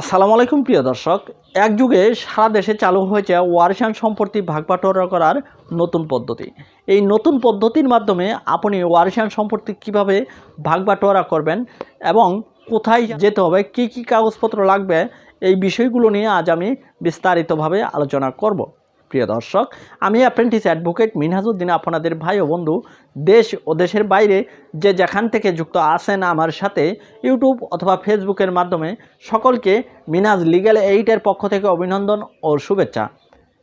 আসসালামু আলাইকুম প্রিয় দর্শক। এক যুগে সারা দেশে চালু হয়েছে ওয়ারিশান সম্পত্তি ভাগবাটোয়ারা করার নতুন পদ্ধতি। এই নতুন পদ্ধতির মাধ্যমে আপনি ওয়ারিশান সম্পত্তি কীভাবে ভাগবাটোয়ারা করবেন এবং কোথায় যেতে হবে, কি কি কাগজপত্র লাগবে, এই বিষয়গুলো নিয়ে আজ আমি বিস্তারিতভাবে আলোচনা করব। প্রিয় দর্শক, আমি অ্যাপ্রেন্টিস অ্যাডভোকেট মিনহাজুদ্দিন, আপনাদের ভাই ও বন্ধু, দেশ ও দেশের বাইরে যে যেখান থেকে যুক্ত আছেন আমার সাথে, ইউটিউব অথবা ফেসবুকের মাধ্যমে, সকলকে মিনাজ লিগ্যাল এইটের পক্ষ থেকে অভিনন্দন ও শুভেচ্ছা।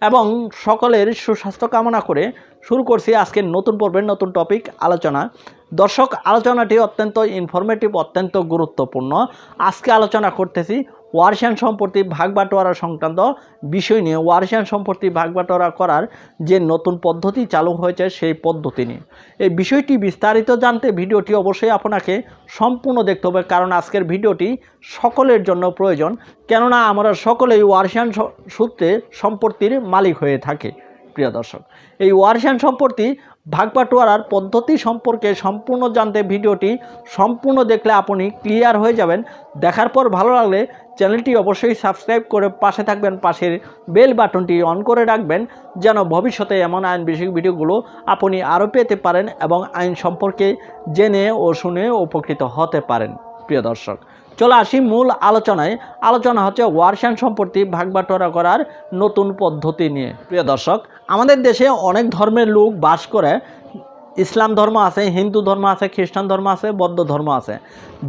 এবং সকলের সুস্বাস্থ্য কামনা করে শুরু করছি আজকের নতুন পর্বের নতুন টপিক আলোচনা। দর্শক, আলোচনাটি অত্যন্ত ইনফরমেটিভ অত্যন্ত গুরুত্বপূর্ণ। আজকে আলোচনা করতেছি ওয়ারিশান সম্পত্তি ভাগ বাটোয়ারা সংক্রান্ত বিষয় নিয়ে। ওয়ারিশান সম্পত্তি ভাগ বাটোয়ারা করার যে নতুন পদ্ধতি চালু হয়েছে, সেই পদ্ধতি নিয়ে। এই বিষয়টি বিস্তারিত জানতে ভিডিওটি অবশ্যই আপনাকে সম্পূর্ণ দেখতে হবে, কারণ আজকের ভিডিওটি সকলের জন্য প্রয়োজন। কেননা, আমরা সকলেই ওয়ারিশান স- সূত্রে সম্পত্তির মালিক হয়ে থাকে, প্রিয় দর্শক। এই ওয়ারিশান সম্পত্তি ভাগবাটোয়ারার পদ্ধতি সম্পর্কে সম্পূর্ণ জানতে ভিডিওটি সম্পূর্ণ দেখলে আপনি ক্লিয়ার হয়ে যাবেন। দেখার পর ভালো লাগলে চ্যানেলটি অবশ্যই সাবস্ক্রাইব করে পাশে থাকবেন, পাশের বেল বাটনটি অন করে রাখবেন, যেন ভবিষ্যতে এমন আইন বিষয়ক ভিডিওগুলো আপনি আরও পেতে পারেন এবং আইন সম্পর্কে জেনে ও শুনে উপকৃত হতে পারেন। প্রিয় দর্শক চলে আসি মূল আলোচনায়। আলোচনা হচ্ছে ওয়ারশান সম্পত্তি ভাগবাটোয়ারা করার নতুন পদ্ধতি নিয়ে। প্রিয় দর্শক, আমাদের দেশে অনেক ধর্মের লোক বাস করে। ইসলাম ধর্ম আছে, হিন্দু ধর্ম আছে, খ্রিস্টান ধর্ম আছে, বৌদ্ধ ধর্ম আছে।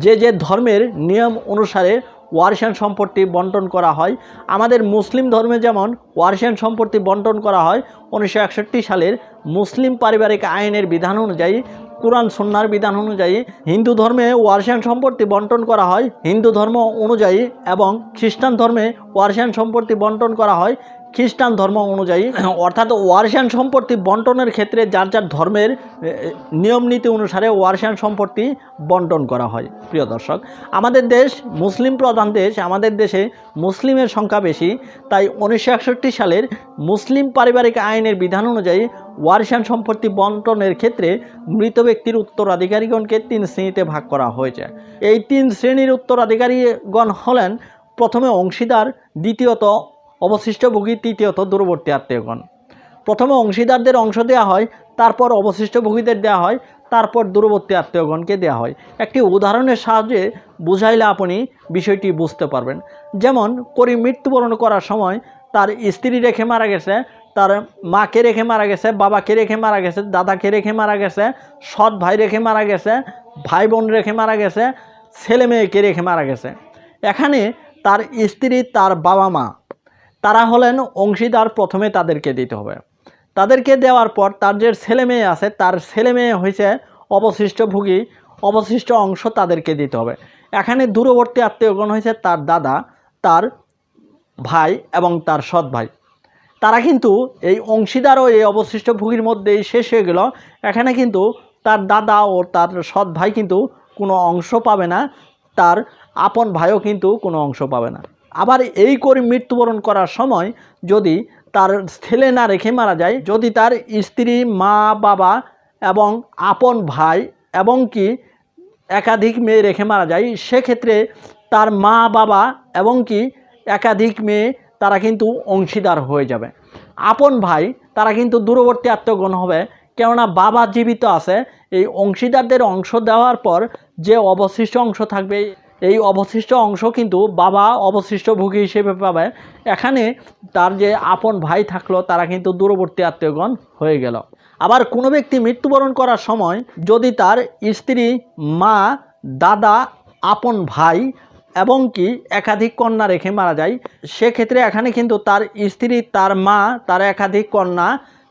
যে যে ধর্মের নিয়ম অনুসারে ওয়ারিশান সম্পত্তি বন্টন করা হয়, আমাদের মুসলিম ধর্মে যেমন ওয়ারিশান সম্পত্তি বন্টন করা হয়, উনিশশো একষট্টি সালের মুসলিম পারিবারিক আইনের বিধান অনুযায়ী কোরআন সন্ন্যার বিধান অনুযায়ী হিন্দু ধর্মে ওয়ারিশান সম্পত্তি বন্টন করা হয়। হিন্দু ধর্ম অনুযায়ী এবং খ্রিস্টান ধর্মে ওয়ারিশান সম্পত্তি বন্টন করা হয়। খ্রিস্টান ধর্ম অনুযায়ী অর্থাৎ ওয়ারিশান সম্পত্তি বন্টনের ক্ষেত্রে যার যার ধর্মের নিয়ম নীতি অনুসারে ওয়ারিশান সম্পত্তি বন্টন করা হয়। প্রিয় দর্শক, আমাদের দেশ মুসলিম প্রধান দেশ, আমাদের দেশে মুসলিমের সংখ্যা বেশি, তাই উনিশশো একষট্টি সালের মুসলিম পারিবারিক আইনের বিধান অনুযায়ী ওয়ারিশান সম্পত্তি বন্টনের ক্ষেত্রে মৃত ব্যক্তির উত্তরাধিকারীগণকে তিন শ্রেণীতে ভাগ করা হয়েছে। এই তিন শ্রেণির উত্তরাধিকারীগণ হলেন প্রথমে অংশীদার, দ্বিতীয়ত অবশিষ্টভোগী তৃতীয়ত দূরবর্তী আত্মীয়গণ। প্রথমে অংশীদারদের অংশ দেওয়া হয়, তারপর অবশিষ্ট ভোগীদের দেওয়া হয়, তারপর দূরবর্তী আত্মীয়গণকে দেওয়া হয়। একটি উদাহরণের সাহায্যে বুঝাইলে আপনি বিষয়টি বুঝতে পারবেন। যেমন, করিম মৃত্যুবরণ করার সময় তার স্ত্রী রেখে মারা গেছে তার মাকে রেখে মারা গেছে, বাবাকে রেখে মারা গেছে, দাদাকে রেখে মারা গেছে, সৎ ভাই রেখে মারা গেছে, ভাই বোন রেখে মারা গেছে, ছেলে মেয়েকে রেখে মারা গেছে। এখানে তার স্ত্রী, তার বাবা মা, তারা হলেন অংশীদার প্রথমে তাদেরকে দিতে হবে। তাদেরকে দেওয়ার পর তার যে ছেলে মেয়ে আছে, তার ছেলে মেয়ে হয়েছে অবশিষ্ট ভোগী, অবশিষ্ট অংশ তাদেরকে দিতে হবে। এখানে দূরবর্তী আত্মীয়গণ হয়েছে তার দাদা, তার ভাই এবং তার সৎ ভাই। তারা কিন্তু এই অংশীদার ও এই অবশিষ্ট ভুগির মধ্যেই শেষ হয়ে গেল। এখানে কিন্তু তার দাদা ও তার সৎ ভাই কিন্তু কোনো অংশ পাবে না, তার আপন ভাইও কিন্তু কোনো অংশ পাবে না। আবার এই করে মৃত্যুবরণ করার সময় যদি তার ছেলে না রেখে মারা যায়, যদি তার স্ত্রী, মা, বাবা এবং আপন ভাই এবং কি একাধিক মেয়ে রেখে মারা যায়, সেক্ষেত্রে তার মা, বাবা এবং কি একাধিক মেয়ে তারা কিন্তু অংশীদার হয়ে যাবে। আপন ভাই, তারা কিন্তু দূরবর্তী আত্মগণ হবে। কেননা বাবা জীবিত আছে। এই অংশীদারদের অংশ দেওয়ার পর যে অবশিষ্ট অংশ থাকবে, এই অবশিষ্ট অংশ কিন্তু বাবা অবশিষ্ট ভোগী হিসেবে পাবে। এখানে তার যে আপন ভাই থাকল, তারা কিন্তু দূরবর্তী আত্মীয়গণ হয়ে গেল। আবার কোনো ব্যক্তি মৃত্যুবরণ করার সময় যদি তার স্ত্রী, মা, দাদা, আপন ভাই এবং কি একাধিক কন্যা রেখে মারা যায়। সেক্ষেত্রে এখানে কিন্তু তার স্ত্রী, তার মা, তার একাধিক কন্যা,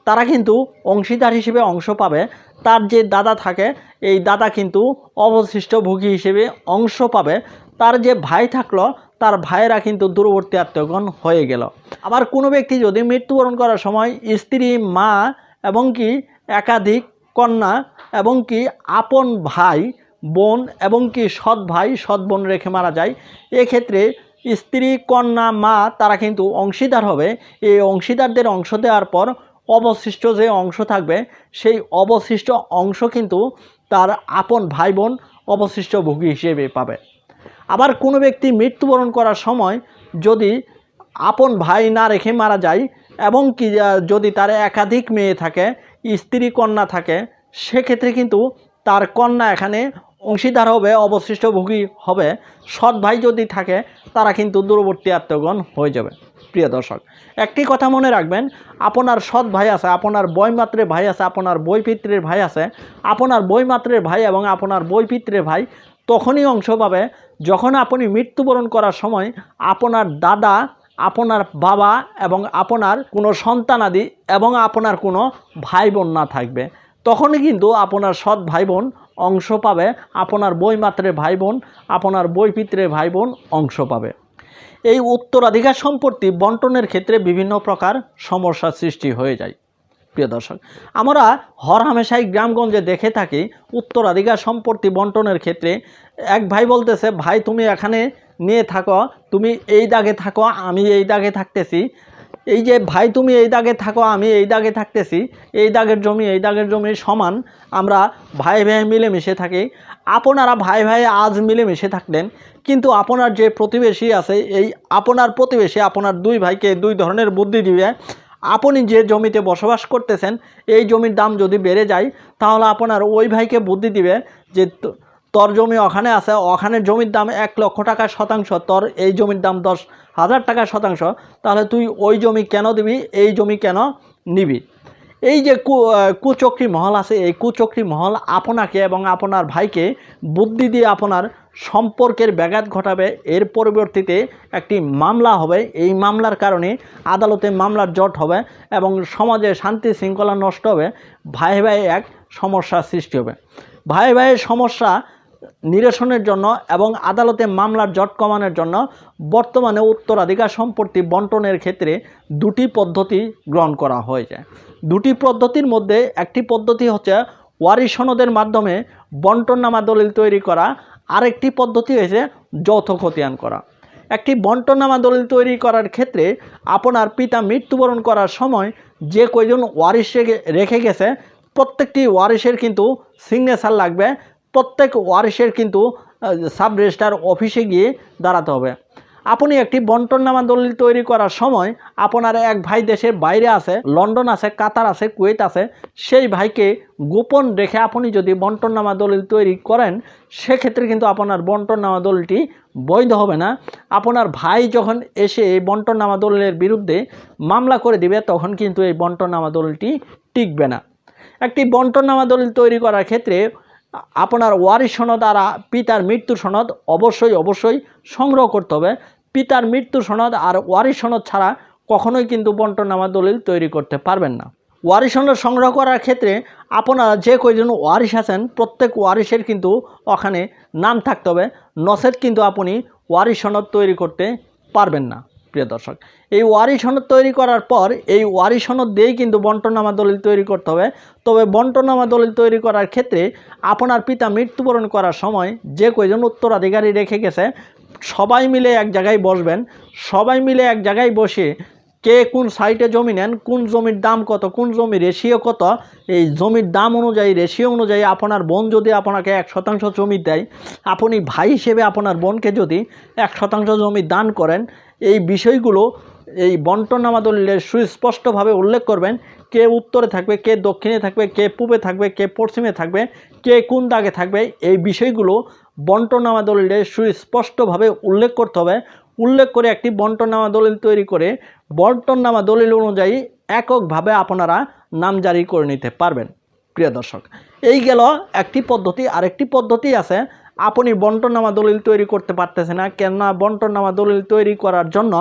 তারা কিন্তু অংশীদার হিসেবে অংশ পাবে। তার যে দাদা থাকে, এই দাদা কিন্তু অবশিষ্ট ভোগী হিসেবে অংশ পাবে। তার যে ভাই থাকল, তার ভাইয়েরা কিন্তু দূরবর্তী আত্মীয়গণ হয়ে গেল। আবার কোনো ব্যক্তি যদি মৃত্যুবরণ করার সময় স্ত্রী, মা এবং কি একাধিক কন্যা এবং কি আপন ভাই বোন এবং কি সৎ ভাই, সৎ বোন রেখে মারা যায়। এক্ষেত্রে স্ত্রী, কন্যা, মা, তারা কিন্তু অংশীদার হবে। এই অংশীদারদের অংশ দেওয়ার পর অবশিষ্ট যে অংশ থাকবে, সেই অবশিষ্ট অংশ কিন্তু তার আপন ভাই বোন অবশিষ্ট ভোগী হিসেবে পাবে। আবার কোনো ব্যক্তি মৃত্যুবরণ করার সময় যদি আপন ভাই না রেখে মারা যায় এবং কি যদি তার একাধিক মেয়ে থাকে, স্ত্রী, কন্যা থাকে, সেক্ষেত্রে কিন্তু তার কন্যা এখানে অংশীদার হবে, অবশিষ্ট ভোগী হবে। সৎ ভাই যদি থাকে, তারা কিন্তু দূরবর্তী আত্মগণ হয়ে যাবে। প্রিয় দর্শক, একটি কথা মনে রাখবেন, আপনার সৎ ভাই আছে, আপনার বইমাত্রের ভাই আছে, আপনার বইপিত্রের ভাই আছে, আপনার বইমাত্রের ভাই এবং আপনার বইপিত্রের ভাই তখনই অংশ পাবে যখন আপনি মৃত্যুবরণ করার সময় আপনার দাদা, আপনার বাবা এবং আপনার কোনো সন্তানাদি এবং আপনার কোনো ভাই বোন না থাকবে। তখনই কিন্তু আপনার সৎ ভাই বোন অংশ পাবে। আপনার বইমাত্রের ভাই বোন আপনার বইপিত্রের ভাই বোন অংশ পাবে। এই উত্তরাধিকার সম্পত্তি বন্টনের ক্ষেত্রে বিভিন্ন প্রকার সমস্যার সৃষ্টি হয়ে যায়। প্রিয় দর্শক, আমরা হর হামেশাই গ্রামগঞ্জে দেখে থাকি, উত্তরাধিকার সম্পত্তি বন্টনের ক্ষেত্রে এক ভাই বলতেছে, ভাই, তুমি এখানে নিয়ে থাকো, তুমি এই দাগে থাকো, আমি এই দাগে থাকতেছি। এই যে, ভাই, তুমি এই দাগে থাকো, আমি এই দাগে থাকতেছি। এই দাগের জমি, এই দাগের জমি সমান। আমরা ভাই ভাই মিলেমিশে থাকি। আপনারা ভাই ভাই আজ মিলেমিশে থাকলেন। কিন্তু আপনার যে প্রতিবেশী আছে, এই আপনার প্রতিবেশী, আপনার দুই ভাইকে দুই ধরনের বুদ্ধি দিবে। আপনি যে জমিতে বসবাস করতেছেন, এই জমির দাম যদি বেড়ে যায়, তাহলে আপনার ওই ভাইকে বুদ্ধি দিবে যে তোর জমি ওখানে আছে, ওখানে জমির দাম এক লক্ষ টাকা শতাংশ, তোর এই জমির দাম দশ হাজার টাকা শতাংশ, তাহলে তুই ওই জমি কেন দিবি, এই জমি কেন নিবি? এই যে কু কুচক্রী মহল আছে, এই কুচক্রী মহল আপনাকে এবং আপনার ভাইকে বুদ্ধি দিয়ে আপনার সম্পর্কের ব্যাঘাত ঘটাবে। এর পরিবর্তিতে একটি মামলা হবে। এই মামলার কারণে আদালতে মামলার জট হবে এবং সমাজে শান্তি শৃঙ্খলা নষ্ট হবে। ভাই ভাই এক সমস্যার সৃষ্টি হবে। ভাই ভাইয়ের সমস্যা নিরসনের জন্য এবং আদালতে মামলার জট কমানোর জন্য বর্তমানে উত্তরাধিকার সম্পত্তি বন্টনের ক্ষেত্রে দুটি পদ্ধতি গ্রহণ করা হয়েছে। দুটি পদ্ধতির মধ্যে একটি পদ্ধতি হচ্ছে ওয়ারি সনদের মাধ্যমে বন্টননামা দলিল তৈরি করা, আরেকটি পদ্ধতি হয়েছে যৌথ খতিয়ান করা। একটি বন্টনামা দলিল তৈরি করার ক্ষেত্রে আপনার পিতা মৃত্যুবরণ করার সময় যে কয়জন ওয়ারিশ রেখে- গেছে, প্রত্যেকটি ওয়ারিশের কিন্তু সিগনেচার লাগবে। প্রত্যেক ওয়ারিশের কিন্তু সাব রেজিস্ট্রার অফিসে গিয়ে দাঁড়াতে হবে। আপনি একটি বন্টননামা দলিল তৈরি করার সময় আপনার এক ভাই দেশের বাইরে আছে, লন্ডন আছে, কাতার আছে, কুয়েত আছে, সেই ভাইকে গোপন রেখে আপনি যদি বন্টননামা দলিল তৈরি করেন, সেক্ষেত্রে কিন্তু আপনার বন্টননামা দলিলটি বৈধ হবে না। আপনার ভাই যখন এসে এই বন্টননামা দলিলের বিরুদ্ধে মামলা করে দিবে, তখন কিন্তু এই বন্টননামা দলিলটি টিকবে না। একটি বন্টননামা দলিল তৈরি করার ক্ষেত্রে আপনার ওয়ারিশ সনদ আর পিতার মৃত্যু সনদ অবশ্যই অবশ্যই সংগ্রহ করতে হবে। পিতার মৃত্যু সনদ আর ওয়ারিশ সনদ ছাড়া কখনোই কিন্তু বন্টননামা দলিল তৈরি করতে পারবেন না। ওয়ারিশ সনদ সংগ্রহ করার ক্ষেত্রে আপনারা যে কয়জন ওয়ারিশ আছেন, প্রত্যেক ওয়ারিশের কিন্তু ওখানে নাম থাকতে হবে। নসেদ কিন্তু আপনি ওয়ারিশ সনদ তৈরি করতে পারবেন না। প্রিয় দর্শক, এই ওয়ারি সনদ তৈরি করার পর এই ওয়ারি সনদ দিয়েই কিন্তু বন্টনামা দলিল তৈরি করতে হবে। তবে বন্টনামা দলিল তৈরি করার ক্ষেত্রে আপনার পিতা মৃত্যুবরণ করার সময় যে কয়জন উত্তরাধিকারী রেখে গেছে, সবাই মিলে এক জায়গায় বসবেন। সবাই মিলে এক জায়গায় বসে কে কোন সাইটে জমি নেন, কোন জমির দাম কত, কোন জমি রেশিও কত, এই জমির দাম অনুযায়ী, রেশিও অনুযায়ী আপনার বোন যদি আপনাকে এক শতাংশ জমি দেয়, আপনি ভাই হিসেবে আপনার বোনকে যদি এক শতাংশ জমি দান করেন এই বিষয়গুলো এই বন্টনামা দলিলের সুস্পষ্টভাবে উল্লেখ করবেন কে উত্তরে থাকবে, কে দক্ষিণে থাকবে, কে পূবে থাকবে, কে পশ্চিমে থাকবে, কে কোন দাগে থাকবে, এই বিষয়গুলো বন্টনামা দলিলে সুস্পষ্টভাবে উল্লেখ করতে হবে। উল্লেখ করে একটি বন্টনামা দলিল তৈরি করে বন্টননামা দলিল অনুযায়ী এককভাবে আপনারা নাম জারি করে নিতে পারবেন। প্রিয় দর্শক, এই গেল একটি পদ্ধতি। আরেকটি পদ্ধতি আছে আপনি বন্টনামা দলিল তৈরি করতে পারতেছে না, কেননা বন্টনামা দলিল তৈরি করার জন্য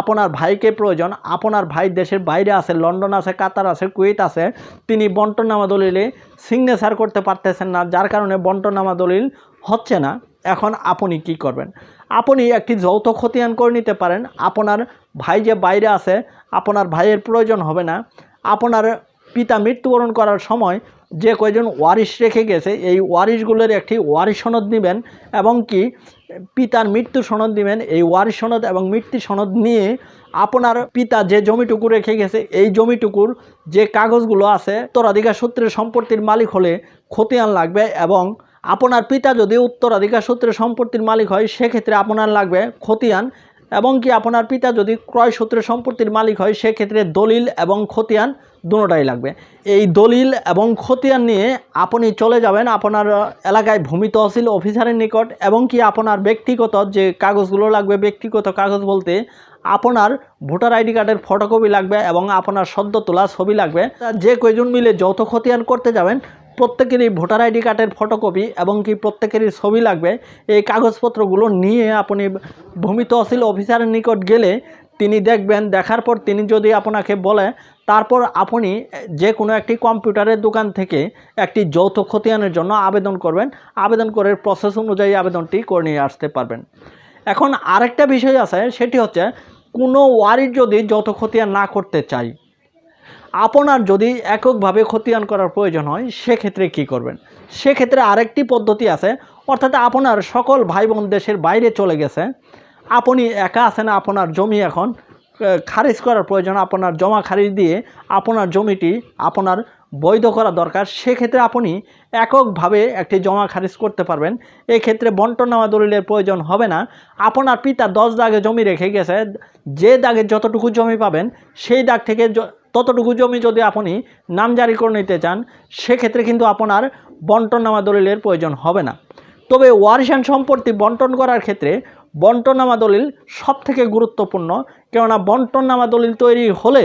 আপনার ভাইকে প্রয়োজন। আপনার ভাই দেশের বাইরে আছে, লন্ডন আছে, কাতার আছে, কুয়েত আছে। তিনি বন্টনামা দলিলে সিগনেচার করতে পারতেছেন না, যার কারণে বন্টনামা দলিল হচ্ছে না। এখন আপনি কি করবেন? আপনি একটি যৌথ খতিয়ান করে নিতে পারেন। আপনার ভাই যে বাইরে আছে, আপনার ভাইয়ের প্রয়োজন হবে না। আপনার পিতা মৃত্যুবরণ করার সময় যে কয়জন ওয়ারিশ রেখে গেছে, এই ওয়ারিশগুলোর একটি ওয়ারিশ সনদ নেবেন এবং কি পিতার মৃত্যু সনদ নেবেন। এই ওয়ারিশ সনদ এবং মৃত্যু সনদ নিয়ে আপনার পিতা যে জমিটুকু রেখে গেছে, এই জমিটুকুর যে কাগজগুলো আছে, উত্তরাধিকার সূত্রে সম্পত্তির মালিক হলে খতিয়ান লাগবে এবং আপনার পিতা যদি উত্তরাধিকার সূত্রে সম্পত্তির মালিক হয়, সেক্ষেত্রে আপনার লাগবে খতিয়ান এবং কি আপনার পিতা যদি ক্রয় সূত্রে সম্পত্তির মালিক হয়, সেক্ষেত্রে দলিল এবং খতিয়ান দুটোটাই লাগবে। এই দলিল এবং খতিয়ান নিয়ে আপনি চলে যাবেন আপনার এলাকায় ভূমি তহসিল অফিসারের নিকট, এবং কি আপনার ব্যক্তিগত যে কাগজগুলো লাগবে, ব্যক্তিগত কাগজ বলতে আপনার ভোটার আইডি কার্ডের ফটোকপি লাগবে এবং আপনার সদ্য তোলা ছবি লাগবে। যে কয়জন মিলে যৌথ খতিয়ান করতে যাবেন প্রত্যেকেরই ভোটার আইডি কার্ডের ফটোকপি এবং কি প্রত্যেকেরই ছবি লাগবে। এই কাগজপত্রগুলো নিয়ে আপনি ভূমি তহসিল অফিসারের নিকট গেলে তিনি দেখবেন, দেখার পর তিনি যদি আপনাকে বলে, তারপর আপনি যে কোনো একটি কম্পিউটারের দোকান থেকে একটি যৌথ খতিয়ানের জন্য আবেদন করবেন। আবেদন করে প্রসেস অনুযায়ী আবেদনটি করে নিয়ে আসতে পারবেন। এখন আরেকটা বিষয় আছে, সেটি হচ্ছে কোনো ওয়ারির যদি যৌথ খতিয়ান না করতে চাই আপনার যদি এককভাবে খতিয়ান করার প্রয়োজন হয়, সেক্ষেত্রে কি করবেন? সেক্ষেত্রে আরেকটি পদ্ধতি আছে, অর্থাৎ আপনার সকল ভাই বোন দেশের বাইরে চলে গেছে, আপনি একা আছেন, আপনার জমি এখন খারিজ করার প্রয়োজন, আপনার জমা খারিজ দিয়ে আপনার জমিটি আপনার বৈধ করা দরকার, সেক্ষেত্রে আপনি এককভাবে একটি জমা খারিজ করতে পারবেন। এই ক্ষেত্রে বন্টনামা দলিলের প্রয়োজন হবে না, আপনার পিতা দশ দাগে জমি রেখে গেছে, যে দাগে যতটুকু জমি পাবেন, সেই দাগ থেকে ততটুকু জমি যদি আপনি নামজারি করে নিতে চান, সেক্ষেত্রে কিন্তু আপনার বন্টনামা দলিলের প্রয়োজন হবে না। তবে ওয়ারিশান সম্পত্তি বন্টন করার ক্ষেত্রে বন্টনামা দলিল সব থেকে গুরুত্বপূর্ণ। কেননা বন্টনামা দলিল তৈরি হলে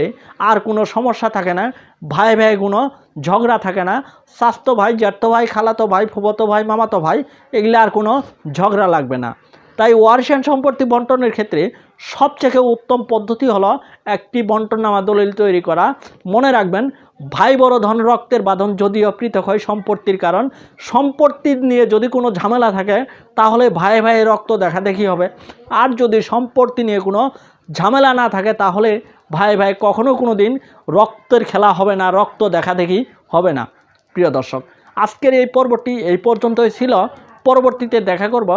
আর কোনো সমস্যা থাকে না, ভাই ভাই কোনো ঝগড়া থাকে না। স্বাস্থ্য ভাই জ্যাঠতো ভাই, খালাতো ভাই ফুবতো ভাই, মামাতো ভাই, এগুলো আর কোনো ঝগড়া লাগবে না। তাই ওয়ারিশান সম্পত্তি বন্টনের ক্ষেত্রে সবথেকে উত্তম পদ্ধতি হলো একটি বন্টনামা দলিল তৈরি করা। মনে রাখবেন, ভাই বড় ধন রক্তের বাঁধন যদিও পৃথক হয় সম্পত্তির কারণ, সম্পত্তি নিয়ে যদি কোনো ঝামেলা থাকে, তাহলে ভাই ভাই রক্ত দেখা দেখি হবে। আর যদি সম্পত্তি নিয়ে কোনো ঝামেলা না থাকে, তাহলে ভাই ভাই কখনো কোনো দিন রক্তের খেলা হবে না, রক্ত দেখা দেখি হবে না। প্রিয় দর্শক, আজকের এই পর্বটি এই পর্যন্তই ছিল। পরবর্তীতে দেখা করব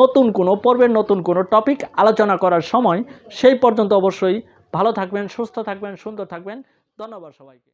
নতুন কোনো পর্বের নতুন কোনো টপিক আলোচনা করার সময়। সেই পর্যন্ত অবশ্যই ভালো থাকবেন, সুস্থ থাকবেন, সুন্দর থাকবেন। ধন্যবাদ সবাইকে।